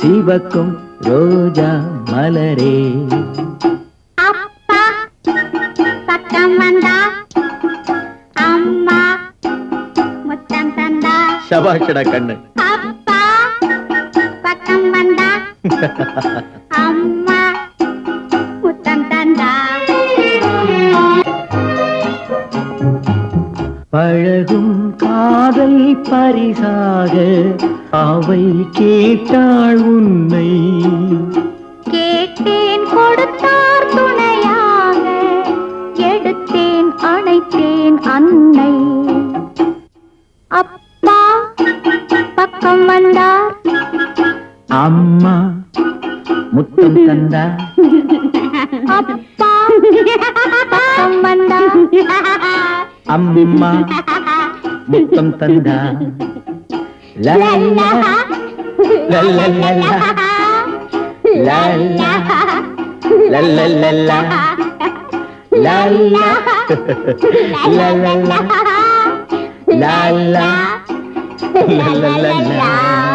சிவக்கும் ரோஜா மலரே. அப்பா பக்கம் வந்தா? அம்மா முத்தம் தந்தா? சபாஷடா கண்ணு. அப்பா பக்கம் வந்தா? அம்மா முத்தம் தந்தா? பழகும் காதல் பரிசாக அவை கேட்டாள் உன்னை. கேட்டேன் கொடுத்தார் துணையாக. எடுத்தேன் அணைத்தேன் அன்னை. அப்பா பக்கம் வந்தார். அம்மா முத்தம் தந்தா அப்பா பக்கம் வந்தார். அம்மா tầm tân da la la la la. la la la la la la la. La la la la. La la la la.